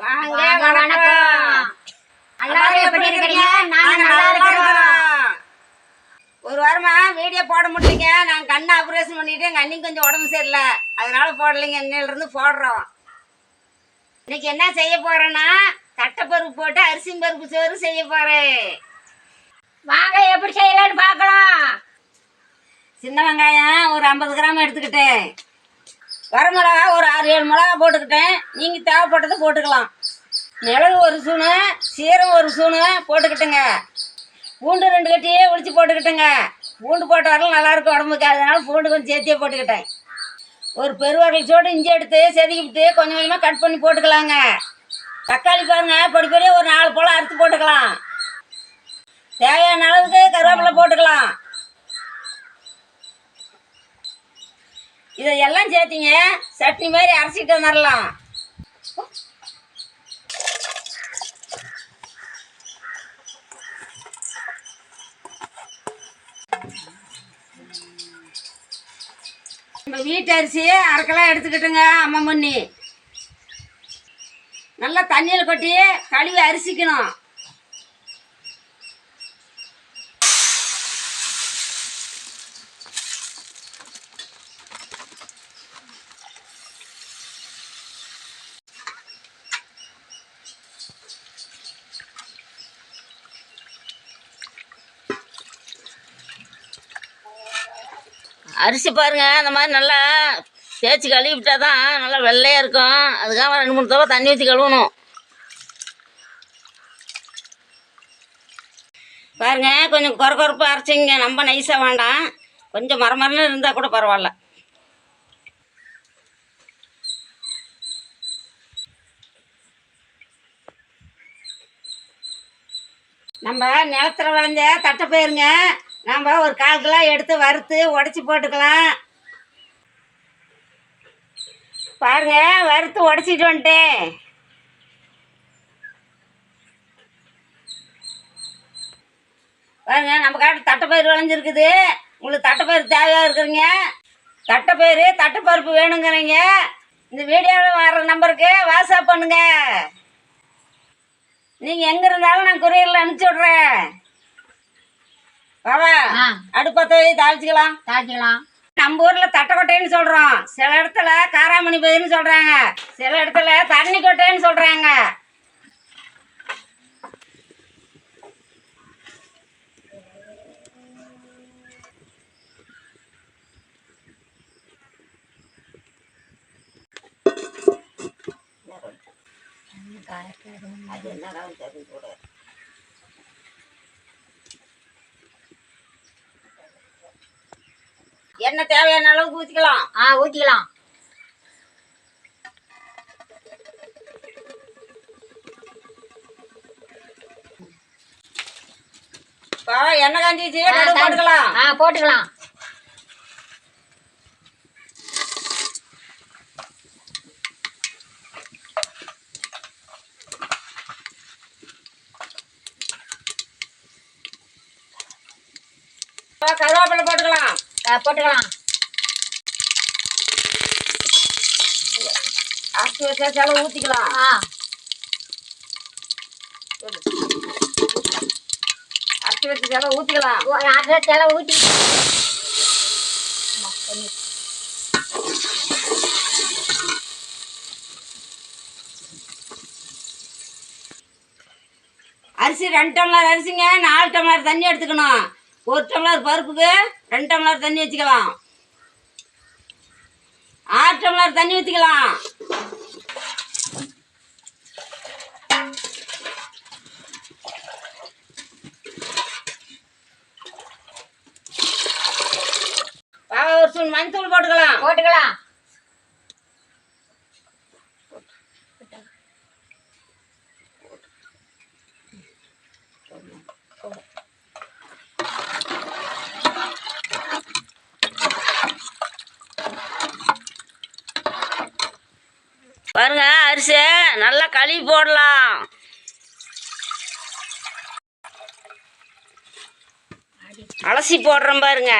வாங்க வணக்கம். எல்லாரும் எப்படி இருக்கிறீங்க? நாங்க நல்லா இருக்கிறோம் ஒரு வாரமா வீடியோ போட முடியலைங்க. நான் கண்ணு ஆபரேஷன் பண்ணிட்டு எங்க அண்ணிக்கு கொஞ்சம் உடம்பு சரியில்லை. அதனால போடலைங்க. இன்னையில இருந்து போடுறோம். இன்னைக்கு என்ன செய்ய போறேன்னா தட்டைப்பருப்பு போட்டு அரிசி பருப்பு சோறு செய்ய போறேன். வாங்க எப்படி செய்யலாம்னு பார்க்கலாம். சின்ன வெங்காயம் ஒரு ஐம்பது கிராம் எடுத்துக்கிட்டேன். வரமிளகா ஒரு ஆறு ஏழு மிளகா போட்டுக்கிட்டேன். நீங்கள் தேவைப்பட்டதை போட்டுக்கலாம். மிளகு ஒரு சூணு சீரகம் ஒரு சூணு போட்டுக்கிட்டுங்க. பூண்டு ரெண்டு கட்டியே ஒழிச்சு போட்டுக்கிட்டுங்க. பூண்டு போட்ட வரலாம் நல்லாயிருக்கும் உடம்புக்கு. அதனால பூண்டு கொஞ்சம் சேர்த்தியே போட்டுக்கிட்டேன். ஒரு பெருவரல் சோடு இஞ்சி எடுத்து செதுக்கிவிட்டு கொஞ்சம் கொஞ்சமாக கட் பண்ணி போட்டுக்கலாங்க. தக்காளி பாருங்க பொடி பொடியாக ஒரு நாலு போல் அறுத்து போட்டுக்கலாம். தேவையான அளவுக்கு கருவேப்பிலை போட்டுக்கலாம். இதையெல்லாம் சேர்த்திங்க. சட்னி மாதிரி அரைச்சிட்டு வந்துடலாம் நம்ம வீட்டு அரிசி எடுத்துக்கிட்டுங்க அம்மா முன்னி. நல்லா தண்ணியில் கொட்டி கழுவி அரிசிக்கணும். அரிசி பாருங்க அந்த மாதிரி நல்லா தேய்ச்சி கழுவி விட்டா தான் நல்லா வெள்ளையாக இருக்கும். அதுக்காக ரெண்டு மூணு தடவை தண்ணி ஊற்றி கழுவணும். பாருங்க கொஞ்சம் குறை குறைப்பாக அரைச்சிங்க. ரொம்ப நைஸாக வேண்டாம். கொஞ்சம் மரமரன்னு இருந்தால் கூட பரவாயில்ல. நம்ம நிலத்துல விளைஞ்ச தட்டைப்பயிருங்க நம்ம ஒரு கால் கிலோ எடுத்து வறுத்து உடச்சி போட்டுக்கலாம். பாருங்க வறுத்து உடச்சிட்டு வந்துட்டேன். பாருங்க நம்ம காட்டு தட்டைப்பயிர் விளைஞ்சிருக்குது. உங்களுக்கு தட்டைப்பயிர் தேவையாக இருக்கிறீங்க? தட்டைப்பயிறு தட்டைப்பருப்பு வேணுங்கிறீங்க. இந்த வீடியோவில் வர்ற நம்பருக்கு வாட்ஸ்அப் பண்ணுங்க. நீங்கள் எங்கே இருந்தாலும் நான் கொரியரில் அனுப்பிச்சி விட்றேன். பாவா ஆ. அடுப்பத்தை தாளிச்சிக்கலாம். தாச்சிக்கலாம் நம்ம ஊர்ல தட்டைக்கொட்டைன்னு சொல்றோம். சில இடத்துல காராமணி பயிர்னு சொல்றாங்க. சில இடத்துல தண்ணி கொட்டைன்னு சொல்றாங்க. அது என்னடா இது கூட. எண்ணெய் தேவையான அளவுக்கு ஊற்றிக்கலாம் ஆ ஊற்றிக்கலாம் இப்போ எண்ணெய் காஞ்சிச்சு கடுகு போட்டுக்கலாம். ஆ போட்டுக்கலாம். கருவேப்பிலை போட்டுக்கலாம். போட்டுக்கலாம். அரைச்சி வச்சா செலவு ஊற்றிக்கலாம் ஆ. அரைச்சி வச்ச செலவு ஊற்றிக்கலாம் அதை தெலை ஊற்றி அரிசி ரெண்டு டம்ளர் அரிசிங்க நாலு டம்ளர் தண்ணி எடுத்துக்கணும். ஒரு டம்ளர் பருப்புக்கு ரெண்டு டம்ளர் தண்ணி வச்சுக்கலாம். ஆறு டம்ளர் தண்ணி ஊற்றிக்கலாம் ஒரு மஞ்சள் போட்டுக்கலாம். போட்டுக்கலாம். பாருங்க அரிசி நல்லா கழுவி போடலாம். அலசி போடுறோம் பாருங்க.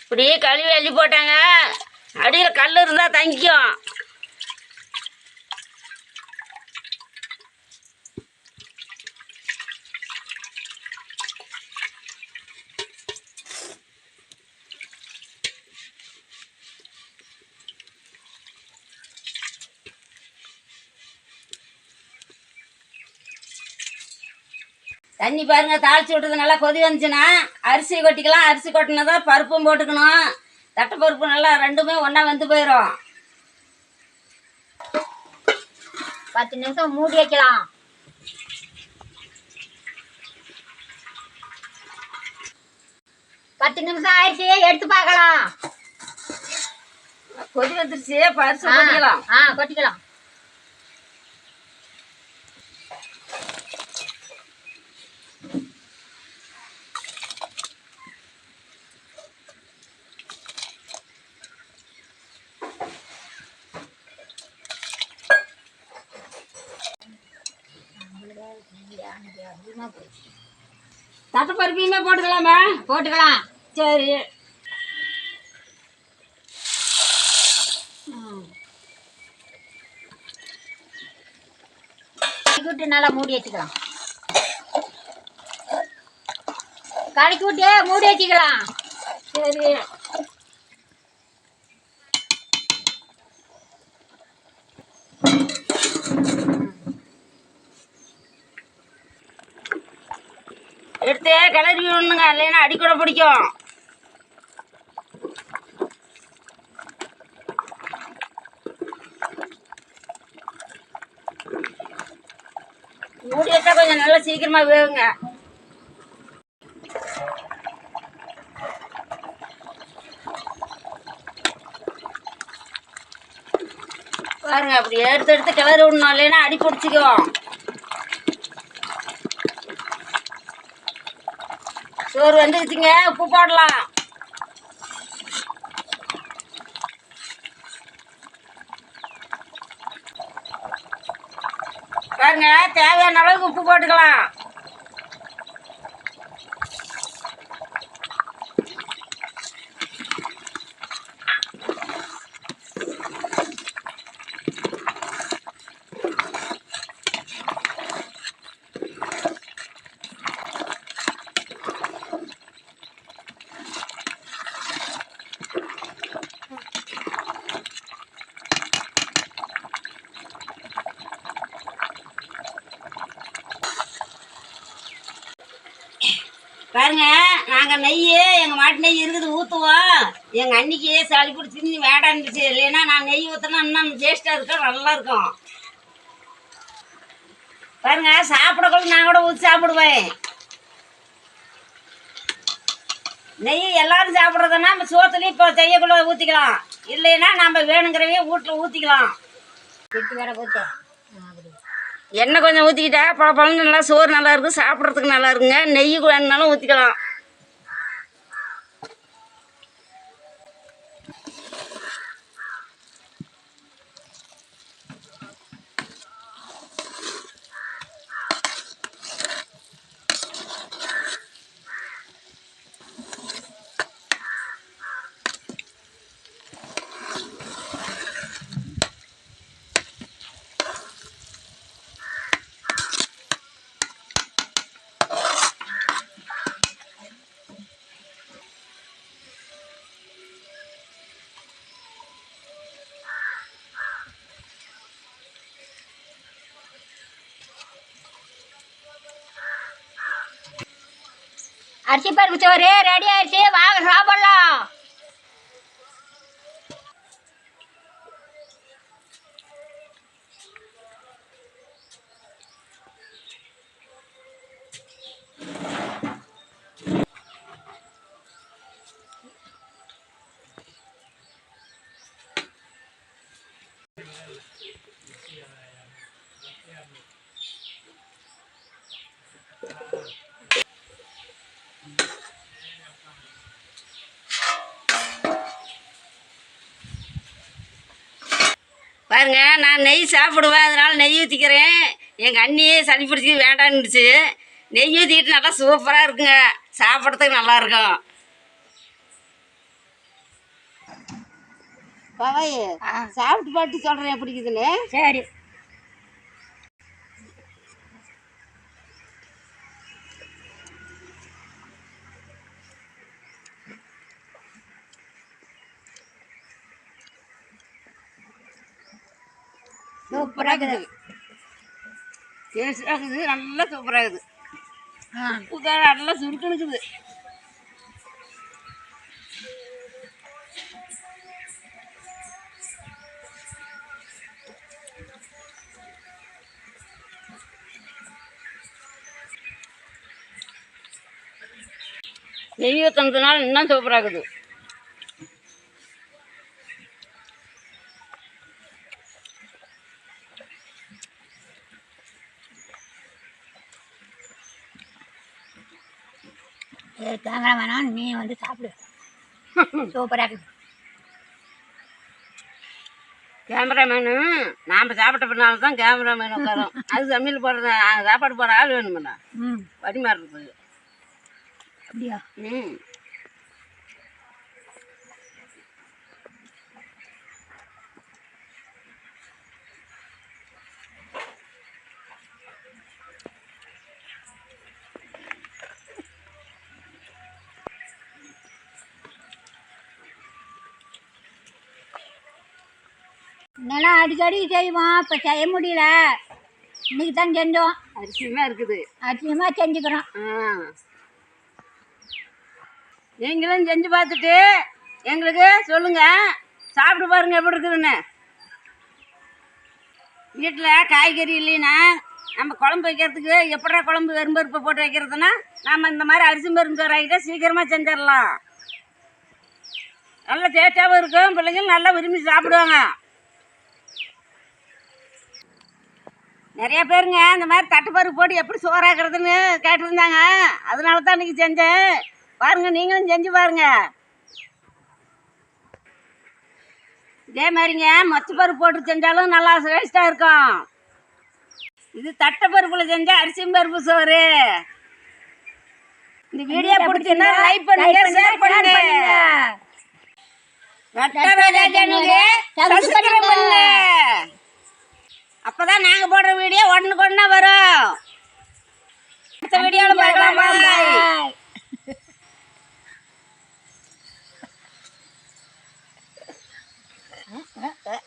இப்படி கழுவி அள்ளி போட்டாங்க. அடியில் கல் இருந்தால் தங்கிக்கும். தண்ணி பாருங்க தாளிச்சு விட்டது நல்லா கொதி வந்துச்சுன்னா அரிசி கொட்டிக்கலாம் அரிசி கொட்டினதான் பருப்பும் போட்டுக்கணும். தட்டை பருப்பு நல்லா ரெண்டுமே ஒன்றா வெந்து போயிடும் பத்து நிமிஷம் மூடி வைக்கலாம். பத்து நிமிஷம் ஆயிடுச்சு எடுத்து பார்க்கலாம். கொதி வந்துருச்சு பரிசு கொட்டிக்கலாம். ஆ கொட்டிக்கலாம். தட்டை பருப்பையுமே போட்டுக்கலாமா? போட்டுக்கலாம். சரி. கலக்கி நல்லா மூடி வச்சுக்கலாம். கலக்கி விட்டு மூடி வச்சுக்கலாம். சரி எடுத்து கிளறி விடணுங்க. இல்லைன்னா அடிக்கூட பிடிக்கும். மூடி வச்சா கொஞ்சம் நல்லா சீக்கிரமா வேகுங்க பாருங்க அப்படி எடுத்து எடுத்து கிளறி விடணும். இல்லைன்னா அடி பிடிச்சிக்கும். சோறு வந்துருச்சுங்க உப்பு போடலாம். பாருங்க தேவையான அளவுக்கு உப்பு போட்டுக்கலாம் பாருங்க நாங்க நெய் எங்க மாட்டு நெய் இருக்குது ஊத்துவோம் எங்க அன்னைக்கு சளி பிடிச்சிருந்து வேடாந்துச்சு இல்லைன்னா நான் நெய் ஊத்தினா இன்னும் டேஸ்டா இருக்கும் நல்லா இருக்கும். பாருங்க சாப்பிடக்குள்ள நான் கூட ஊற்றி சாப்பிடுவேன். நெய் எல்லாரும் சாப்பிட்றதுன்னா நம்ம சோத்துலேயும் இப்போ செய்யக்குள்ள ஊற்றிக்கலாம் இல்லைன்னா நம்ம வேணுங்கிறவே வீட்டில் ஊற்றிக்கலாம் திட்டு வேற போட்டு. எண்ணெய் கொஞ்சம் ஊற்றிக்கிட்டா பழ பழம் நல்லா சோறு நல்லா இருக்கும் சாப்பிட்றதுக்கு நல்லா இருக்குங்க. நெய் வேணுனாலும் ஊற்றிக்கலாம் அரிசி பருப்பு சோறு ரெடி சாப்பிட்டாங்க நான் நெய் சாப்பிடுவேன் அதனால் நெய் ஊற்றிக்கிறேன் எங்கள் அண்ணியே சளி பிடிச்சி வேண்டான்னுச்சு. நெய் ஊற்றிக்கிட்டு நல்லா சூப்பராக இருக்குங்க. சாப்பிட்றதுக்கு நல்லாயிருக்கும் பவாயி சாப்பிட்டு பாட்டு சொல்கிறேன் பிடிக்குதுன்னு சரி. இருக்குது டேஸ்டாக இருக்குது நல்லா சூப்பராக இருக்குது. ஆ. உப்பு நல்லா சுருக்குன்னு இருக்குது நெய் ஊற்றினதுனால இன்னும் சூப்பராக இருக்குது. சரி தேங்காய் வேணாம் நீ வந்து சாப்பிடு. சூப்பராக இருக்குது. கேமராமேனு நாம் சாப்பிட்ட பின்னால தான் கேமராமேன் உட்காரும். அது சமையல் போடுற சாப்பாடு போடுற ஆள் வேணுமெண்ணா ம். பரிமாறுறது அப்படியா? ம். முன்னெல்லாம் அடிக்கடி செய்வோம் இப்போ செய்ய முடியல. இன்னைக்கு தான் செஞ்சோம். அரிசியுமே இருக்குது. அதிகமாக செஞ்சுக்கிறோம். நீங்களும் செஞ்சு பார்த்துட்டு எங்களுக்கு சொல்லுங்க. சாப்பிட்டு பாருங்க எப்படி இருக்குதுன்னு. வீட்டில் காய்கறி இல்லைன்னா நம்ம குழம்பு வைக்கிறதுக்கு எப்படா குழம்பு வெறும் பருப்பு போட்டு வைக்கிறதுனா நம்ம இந்த மாதிரி அரிசி சோறு ஆகிட்டா சீக்கிரமாக செஞ்சிடலாம். நல்ல டேஸ்ட்டாகவும் இருக்கும். பிள்ளைங்களும் நல்லா விரும்பி சாப்பிடுவாங்க. நிறைய பேருங்க இந்த மாதிரி தட்டுப்பருப்பு போட்டு எப்படி சோறாக்குறதுன்னு கேட்டிருந்தாங்க. அதனால தான் இன்னைக்கு செஞ்சேன். பாருங்க நீங்களும் செஞ்சு பாருங்க. இதே மாதிரிங்க மொச்ச பருப்பு போட்டு செஞ்சாலும் நல்லா டேஸ்ட்டாக இருக்கும். இது தட்டை பருப்பில் செஞ்ச அரிசி பருப்பு சோறு. இந்த வீடியோ பிடிச்சுன்னா லைக் பண்ணுங்க ஷேர் பண்ணுங்க சப்ஸ்கிரைப் பண்ணுங்க. அப்போ நாங்க போடுற வீடியோ ஒன்று ஒன்றா வரும். அடுத்த வீடியோவில் பார்க்கலாம் பாய் Huh?